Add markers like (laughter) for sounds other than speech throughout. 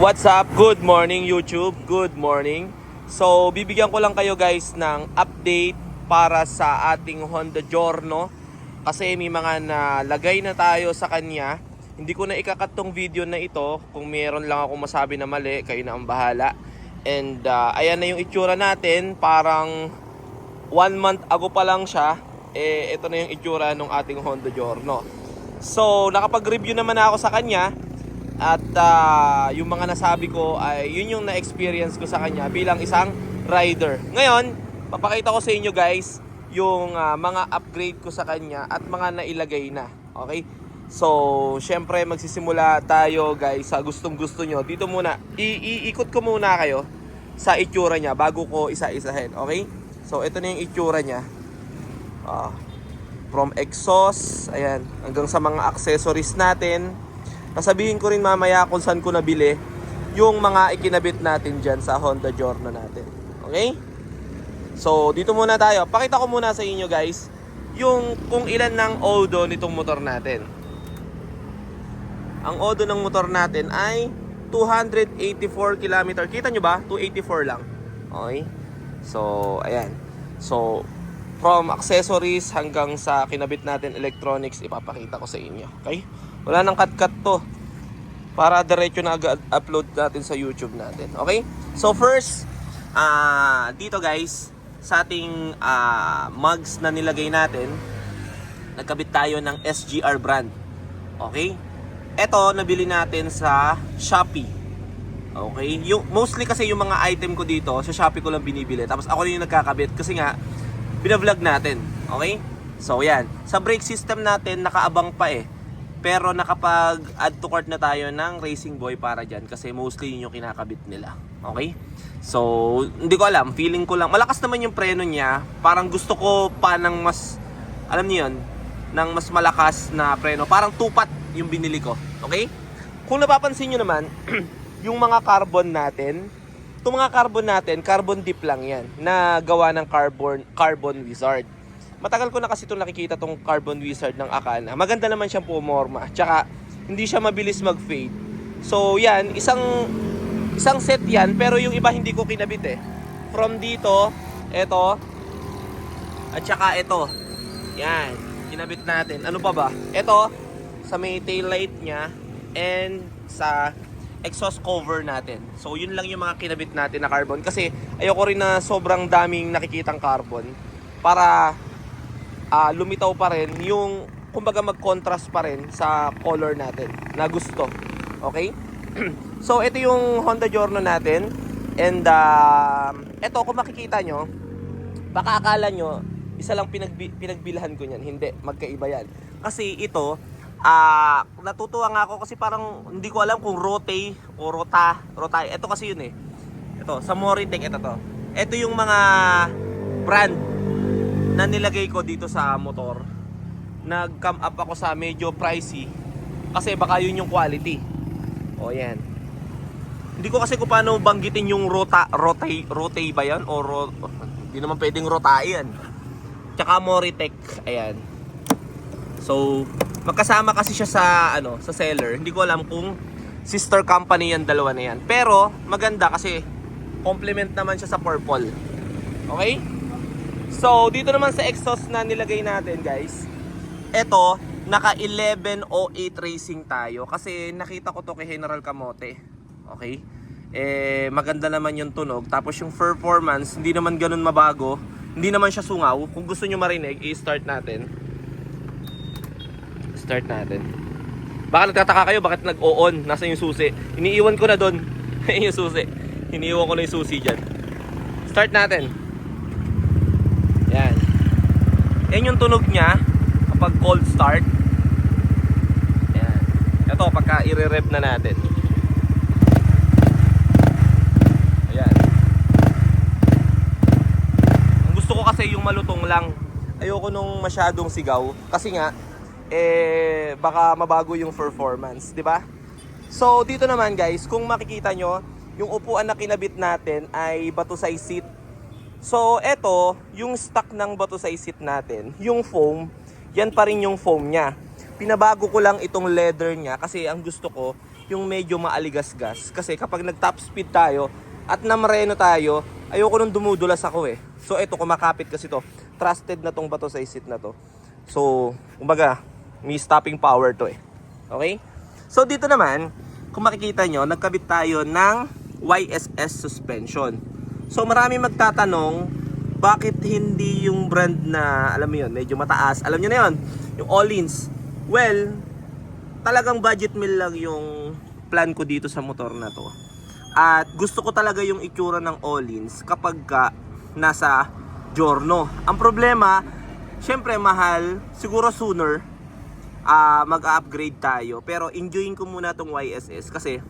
What's up? Good morning YouTube. Good morning. So, bibigyan ko lang kayo guys ng update para sa ating Honda Giorno kasi may mga nalagay na tayo sa kanya. Hindi ko na ikakat tong video na ito. Kung meron lang ako masabi na mali, kayo na ang bahala. And uh, ayan na yung itsura natin. Parang one month ago pa lang siya. Eh, ito na yung itsura ng ating Honda Giorno. So, nakapag-review naman ako sa kanya. At ah, yung mga nasabi ko ay yun yung na-experience ko sa kanya bilang isang rider. Ngayon, papakita ko sa inyo guys yung ah, mga upgrade ko sa kanya at mga nailagay na. Okay? So, syempre magsisimula tayo guys sa gustong gusto nyo. Dito muna, iikot ko muna kayo sa itsura niya bago ko isa-isahin. Okay? So, ito na yung itsura niya. Ah, from exhaust, ayan, hanggang sa mga accessories natin. Sasabihin ko rin mamaya kung saan ko nabili yung mga ikinabit natin dyan sa Honda Giorno natin. Okay? So, dito muna tayo. Pakita ko muna sa inyo guys yung kung ilan ng odo nitong motor natin. Ang odo ng motor natin ay 284 km. Kita nyo ba? 284 lang. Okay? So, ayan. So, from accessories hanggang sa kinabit natin electronics, ipapakita ko sa inyo. Okay? Wala nang cut-cut to. Para diretso na upload natin sa YouTube natin. Okay? So, first, ah dito guys, sa ating ah, mugs na nilagay natin, nagkabit tayo ng SGR brand. Okay? Ito, nabili natin sa Shopee. Okay? Yung, mostly kasi yung mga item ko dito, sa Shopee ko lang binibili. Tapos ako rin yung nagkakabit kasi nga, binavlog natin. Okay? So, yan. Sa brake system natin, nakaabang pa eh. Pero nakapag-add to cart na tayo ng Racing Boy para dyan kasi mostly yun yung kinakabit nila. Okay? So, hindi ko alam. Feeling ko lang. Malakas naman yung preno niya. Parang gusto ko pa ng mas, alam niyo yun, ng mas malakas na preno. Parang tupat yung binili ko. Okay? Kung napapansin nyo naman, (clears throat) yung mga carbon natin, itong mga carbon natin, carbon dip lang yan, na gawa ng carbon, carbon wizard. Matagal ko na kasi itong nakikita tong carbon wizard ng Akana. Maganda naman siyang pumorma. Tsaka, hindi siya mabilis mag-fade. So, yan, isang isang set yan, pero yung iba hindi ko kinabit eh. From dito, eto, at saka ito. Yan, kinabit natin. Ano pa ba? Ito, sa may tail light niya, and sa exhaust cover natin. So, yun lang yung mga kinabit natin na carbon. Kasi, ayoko rin na sobrang daming nakikitang carbon. Para, ah, lumitaw pa rin yung, kumbaga mag-contrast pa rin sa color natin na gusto. Okay? (clears throat) so, ito yung Honda Giorno natin. And, uh, ito, kung makikita nyo, baka akala nyo, isa lang pinagbi- pinagbilhan ko niyan. Hindi, magkaiba yan. Kasi ito, ah natutuwa nga ako kasi parang hindi ko alam kung rote o rota. Rota. Ito kasi yun eh. Ito, sa Moritech, ito to. Ito yung mga brand na nilagay ko dito sa motor. Nag-come up ako sa medyo pricey. Kasi baka yun yung quality. O yan. Hindi ko kasi kung paano banggitin yung rota, rote, rote ba yan? O ro, hindi naman pwedeng rota yan. Tsaka Moritech, ayan. So, magkasama kasi siya sa ano, sa seller. Hindi ko alam kung sister company yan dalawa na yan. Pero maganda kasi complement naman siya sa purple. Okay? So, dito naman sa exhaust na nilagay natin, guys. Ito, naka 1108 racing tayo kasi nakita ko to kay General Kamote. Okay? Eh maganda naman yung tunog. Tapos yung performance, hindi naman ganun mabago. Hindi naman siya sungaw. Kung gusto nyo marinig, i-start natin. Start natin. Baka nagtataka kayo bakit nag-o-on, nasa yung susi. Iniiwan ko na doon. (laughs) yung susi. Iniiwan ko na yung susi dyan. Start natin. Yan. Yan yung tunog niya kapag cold start. Yan. Ito, pagka i-rev na natin. Ayan. Ang gusto ko kasi yung malutong lang. Ayoko nung masyadong sigaw. Kasi nga, eh, baka mabago yung performance, di ba? So, dito naman guys, kung makikita nyo, yung upuan na kinabit natin ay batusay seat. So, eto, yung stock ng batusay seat natin, yung foam, yan pa rin yung foam niya. Pinabago ko lang itong leather niya kasi ang gusto ko, yung medyo maaligasgas. Kasi kapag nag-top speed tayo at namreno tayo, ayoko nung dumudulas ako eh. So ito, kumakapit kasi to. Trusted na tong bato sa isit na to. So, kumbaga, may stopping power to eh. Okay? So dito naman, kung makikita nyo, nagkabit tayo ng YSS suspension. So marami magtatanong, bakit hindi yung brand na, alam mo yun, medyo mataas. Alam nyo na yun, yung Allins. Well, talagang budget meal lang yung plan ko dito sa motor na to. At gusto ko talaga yung itsura ng Allins kapag ka nasa Giorno. Ang problema, syempre mahal, siguro sooner, ah mag-upgrade tayo. Pero enjoying ko muna tong YSS kasi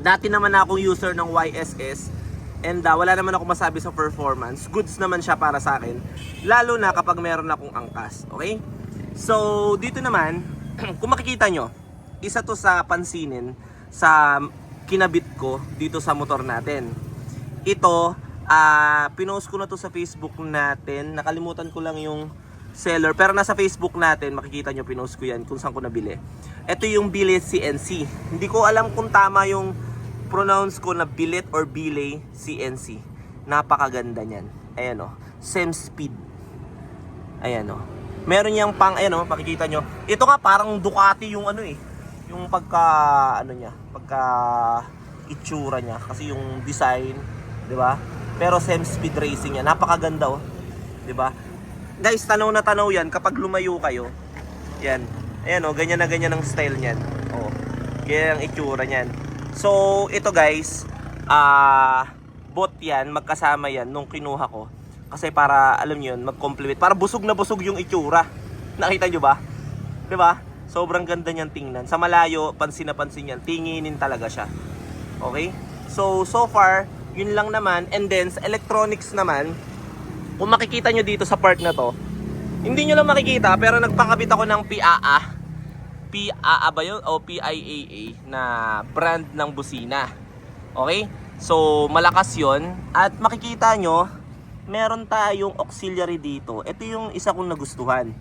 dati naman akong user ng YSS and ah, wala naman ako masabi sa performance. Goods naman siya para sa akin. Lalo na kapag meron akong angkas. Okay? So, dito naman, (clears throat) kung makikita nyo, isa to sa pansinin sa kinabit ko dito sa motor natin. Ito, ah pinost ko na to sa Facebook natin. Nakalimutan ko lang yung seller. Pero nasa Facebook natin, makikita nyo, pinost ko yan kung saan ko nabili. Ito yung Billet CNC. Hindi ko alam kung tama yung pronounce ko na Billet or Billet CNC. Napakaganda niyan. Ayan o. Same speed. Ayan o. Meron niyang pang, ayan o, makikita nyo. Ito nga parang Ducati yung ano eh. Yung pagka, ano niya, pagka itsura niya. Kasi yung design, di ba? Pero same speed racing niya. Napakaganda oh. Di ba? Guys, tanaw na tanaw yan kapag lumayo kayo. Yan. Ayan oh, ganyan na ganyan ang style niyan. Oh. Ganyan ang itsura niyan. So, ito guys, ah bot yan, magkasama yan nung kinuha ko. Kasi para, alam niyo yun, mag-complement. Para busog na busog yung itsura. Nakita nyo ba? ba? Sobrang ganda niyan tingnan. Sa malayo, pansin na pansin yan. Tinginin talaga siya. Okay? So, so far, yun lang naman. And then, sa electronics naman, kung makikita nyo dito sa part na to, hindi nyo lang makikita, pero nagpakabit ako ng PAA. PAA ba yun? O PIAA na brand ng busina. Okay? So, malakas yon At makikita nyo, meron tayong auxiliary dito. Ito yung isa kong nagustuhan.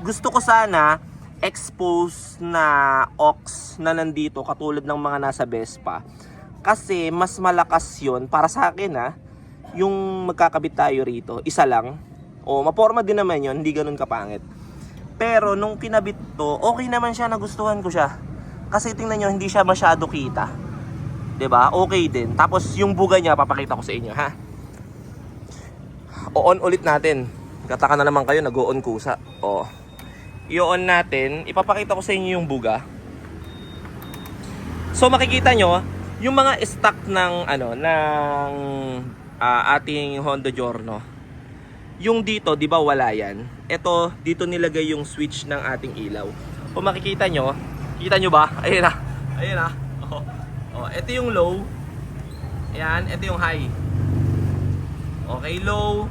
Gusto ko sana expose na aux na nandito katulad ng mga nasa Vespa. Kasi mas malakas yon para sa akin ha. Yung magkakabit tayo rito, isa lang. O maporma din naman yon, hindi ganun kapangit. Pero nung kinabit to, okay naman siya, nagustuhan ko siya. Kasi tingnan nyo, hindi siya masyado kita. ba? Okay din. Tapos yung buga niya papakita ko sa inyo, ha. O-on ulit natin. Kataka na naman kayo, nag-on kusa. O. I-on natin, ipapakita ko sa inyo yung buga. So makikita nyo, yung mga stock ng ano ng ah, ating Honda Giorno. Yung dito, 'di ba wala 'yan? Ito, dito nilagay yung switch ng ating ilaw. Kung makikita nyo, kita nyo ba? Ayun na. Ayun na. Oh. Oh, ito yung low. Ayan, ito yung high. Okay, low.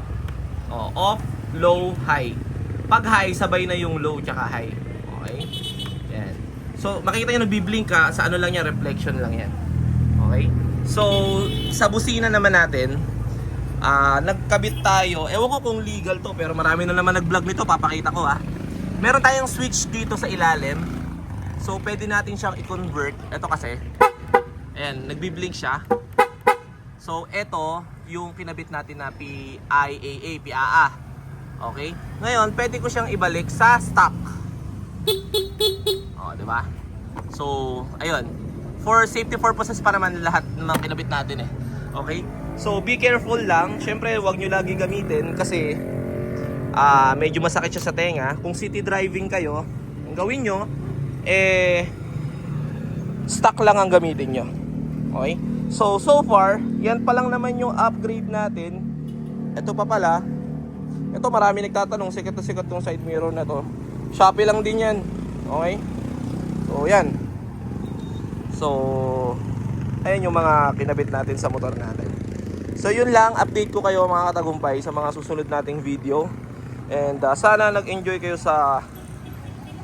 Oh, off, low, high. Pag high, sabay na yung low tsaka high. Okay? Yan. So, makikita nyo nagbi-blink ka, sa ano lang yan, reflection lang yan. Okay? So, sa busina naman natin, ah nagkabit tayo. Ewan ko kung legal to, pero marami na naman nag-vlog nito, papakita ko ah. Meron tayong switch dito sa ilalim. So, pwede natin siyang i-convert. Ito kasi, ayan, nagbi-blink siya. So, ito yung kinabit natin na PIAA, PAA. Okay? Ngayon, pwede ko siyang ibalik sa stock. Oh, di ba? So, ayun. For safety purposes pa naman lahat ng kinabit natin eh. Okay? So, be careful lang. Siyempre, huwag nyo lagi gamitin kasi ah medyo masakit siya sa tenga. Kung city driving kayo, ang gawin nyo, eh, stock lang ang gamitin nyo. Okay? So, so far, yan pa lang naman yung upgrade natin. Ito pa pala. Ito, marami nagtatanong, sikat na sikat tong side mirror na to. Shopee lang din yan. Okay? So, yan. So, ayan yung mga kinabit natin sa motor natin. So, yun lang. Update ko kayo mga katagumpay sa mga susunod nating video. And uh, sana nag-enjoy kayo sa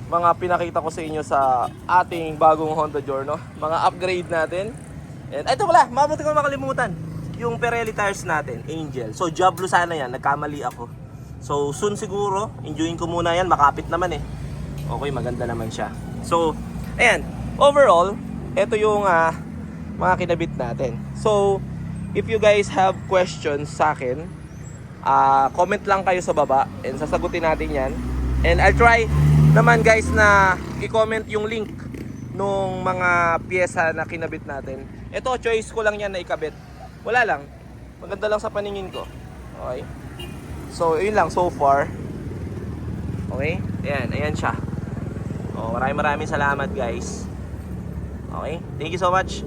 mga pinakita ko sa inyo sa ating bagong Honda Giorno. Mga upgrade natin. And ito pala, mabuti ko makalimutan. Yung Pirelli tires natin, Angel. So, Diablo sana yan. Nagkamali ako. So, soon siguro. Enjoyin ko muna yan. Makapit naman eh. Okay, maganda naman siya. So, ayan. Overall, ito yung ah, mga kinabit natin. So, if you guys have questions sa akin, ah, comment lang kayo sa baba and sasagutin natin yan. And I'll try naman guys na i-comment yung link nung mga pyesa na kinabit natin. Ito, choice ko lang yan na ikabit. Wala lang. Maganda lang sa paningin ko. Okay. So, yun lang so far. Okay? Ayan, ayan siya. Oh, maraming maraming salamat guys. Okay? Thank you so much.